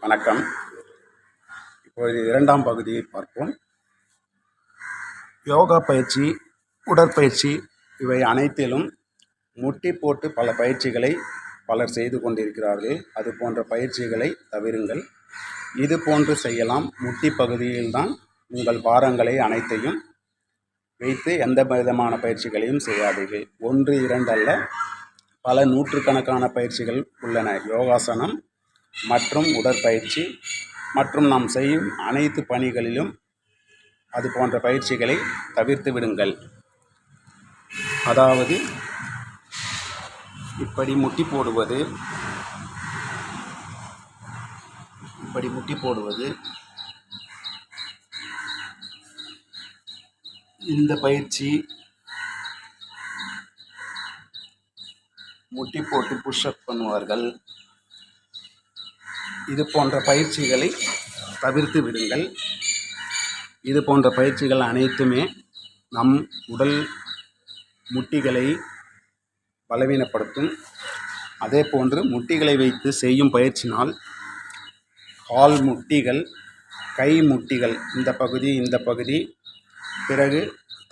வணக்கம். இப்பொழுது இரண்டாம் பகுதியை பார்ப்போம். யோகா பயிற்சி உடற்பயிற்சி இவை அனைத்திலும் முட்டி போட்டு பல பயிற்சிகளை பலர் செய்து கொண்டிருக்கிறார்கள். அது போன்ற பயிற்சிகளை தவிருங்கள். இது போன்று செய்யலாம். முட்டி பகுதியில்தான் உங்கள் பாரங்களை அனைத்தையும் வைத்து எந்த விதமான பயிற்சிகளையும் செய்யாதீர்கள். ஒன்று இரண்டு அல்ல பல நூற்றுக்கணக்கான பயிற்சிகள் உள்ளன. யோகாசனம் மற்றும் உடற்பயிற்சி மற்றும் நாம் செய்யும் அனைத்து பணிகளிலும் அது போன்ற பயிற்சிகளை தவிர்த்து விடுங்கள். அதாவது இப்படி முட்டி போடுவது இப்படி முட்டி போடுவது இந்த பயிற்சி முட்டி போட்டு புஷ்அப் பண்ணுவார்கள். இது போன்ற பயிற்சிகளை தவிர்த்து விடுங்கள். இது போன்ற பயிற்சிகள் அனைத்துமே நம் உடல் முட்டிகளை பலவீனப்படுத்தும். அதே போன்று முட்டிகளை வைத்து செய்யும் பயிற்சினால் கால் முட்டிகள் கை முட்டிகள் இந்த பகுதி இந்த பகுதி பிறகு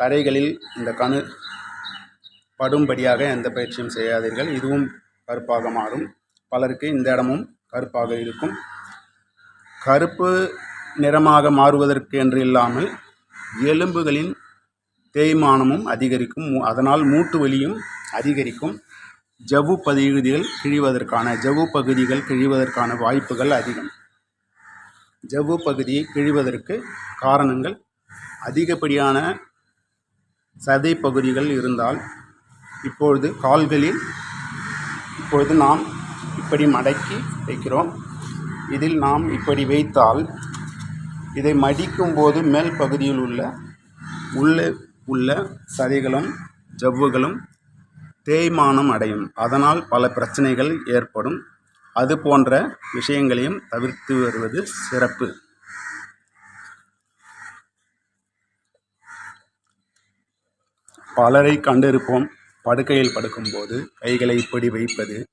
தரைகளில் இந்த கணு படும்படியாக எந்த பயிற்சியும் செய்யாதீர்கள். இதுவும் கருப்பாக மாறும். பலருக்கு இந்த இடமும் கருப்பாக இருக்கும். கருப்பு நிறமாக மாறுவதற்கு என்று இல்லாமல் எலும்புகளின் தேய்மானமும் அதிகரிக்கும். மூ- அதனால் மூட்டு வலியும் அதிகரிக்கும். ஜவ்வு பகுதிகள் கிழிவதற்கான ஜவ்வு பகுதிகள் கிழிவதற்கான வாய்ப்புகள் அதிகம். ஜவ்வு பகுதியை கிழிவதற்கு காரணங்கள் அதிகப்படியான சதை பகுதிகள் இருந்தால் இப்பொழுது கால்களில் இப்பொழுது நாம் இப்படி மடக்கி வைக்கிறோம். இதில் நாம் இப்படி வைத்தால் இதை மடிக்கும் போது மேல் பகுதியில் உள்ள உள்ளே உள்ள சதைகளும் ஜவ்வுகளும் தேய்மானம் அடையும். அதனால் பல பிரச்சனைகள் ஏற்படும். அது போன்ற விஷயங்களையும் தவிர்த்து வருவது சிறப்பு. பலரை கண்டிருப்போம். படுக்கையில் படுக்கும்போது கைகளை இப்படி வைப்பது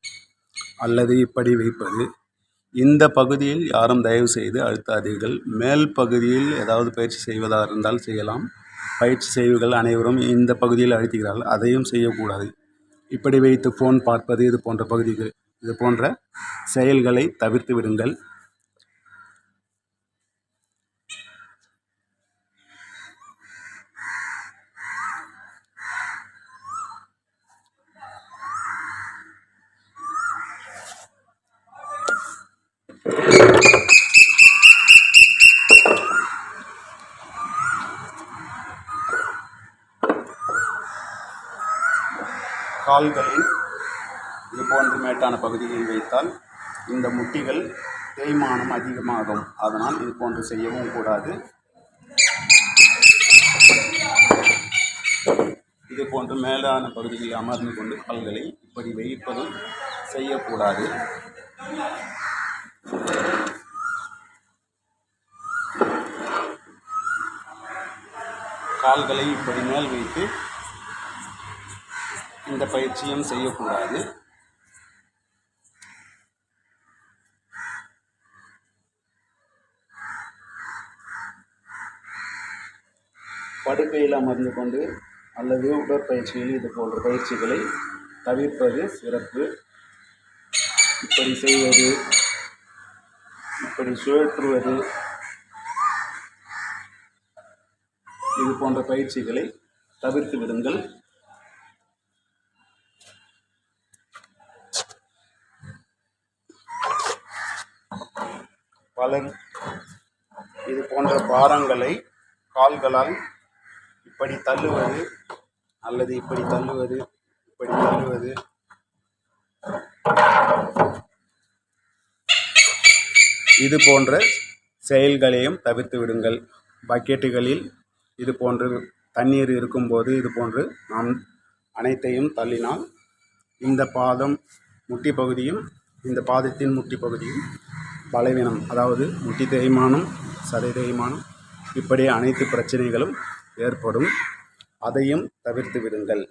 அல்லது இப்படி வைப்பது இந்த பகுதியில் யாரும் தயவு செய்து அழுத்தாதீர்கள். மேல் பகுதியில் ஏதாவது பயிற்சி செய்வதாக இருந்தால் செய்யலாம். பயிற்சி செய்வுகள் அனைவரும் இந்த பகுதியில் அழுத்துகிறார்கள் அதையும் செய்யக்கூடாது. இப்படி வைத்து ஃபோன் பார்ப்பது இது போன்ற பகுதிகள் இது போன்ற செயல்களை தவிர்த்து விடுங்கள். கால்களில் இது போன்ற மேட்டான பகுதியில் வைத்தால் இந்த முட்டிகள் தேய்மானம் அதிகமாகும். அதனால் இது போன்று செய்யவும் கூடாது. இது போன்று மேலான பகுதியில் அமர்ந்து கொண்டு கால்களை இப்படி வைப்பதும் செய்யக்கூடாது. கால்களை இப்படி மேல் வைத்து இந்த பயிற்சியும் செய்யக்கூடாது. படுக்கையில் அமர்ந்து கொண்டு அல்லது உடற்பயிற்சியில் இது போன்ற பயிற்சிகளை தவிர்ப்பது சிறப்பு. இப்படி செய்வது இப்படி சுழற்றுவது இது போன்ற பயிற்சிகளை தவிர்த்து விடுங்கள். பலர் இது போன்ற பாரங்களை கால்களால் இப்படி தள்ளுவது அல்லது இப்படி தள்ளுவது இப்படி தள்ளுவது. இது போன்ற செயல்களையும் தவிர்த்து விடுங்கள். பக்கெட்டுகளில் இது போன்று தண்ணீர் இருக்கும்போது இது போன்று நாம் அனைத்தையும் தள்ளினால் இந்த பாதம் முட்டி பகுதியும் இந்த பாதத்தின் முட்டி பகுதியும் பலவீனம் அதாவது முட்டி தேய்மானம் சதை தேய்மானம் இப்படி அனைத்து பிரச்சனைகளும் ஏற்படும். அதையும் தவிர்த்து விடுங்கள்.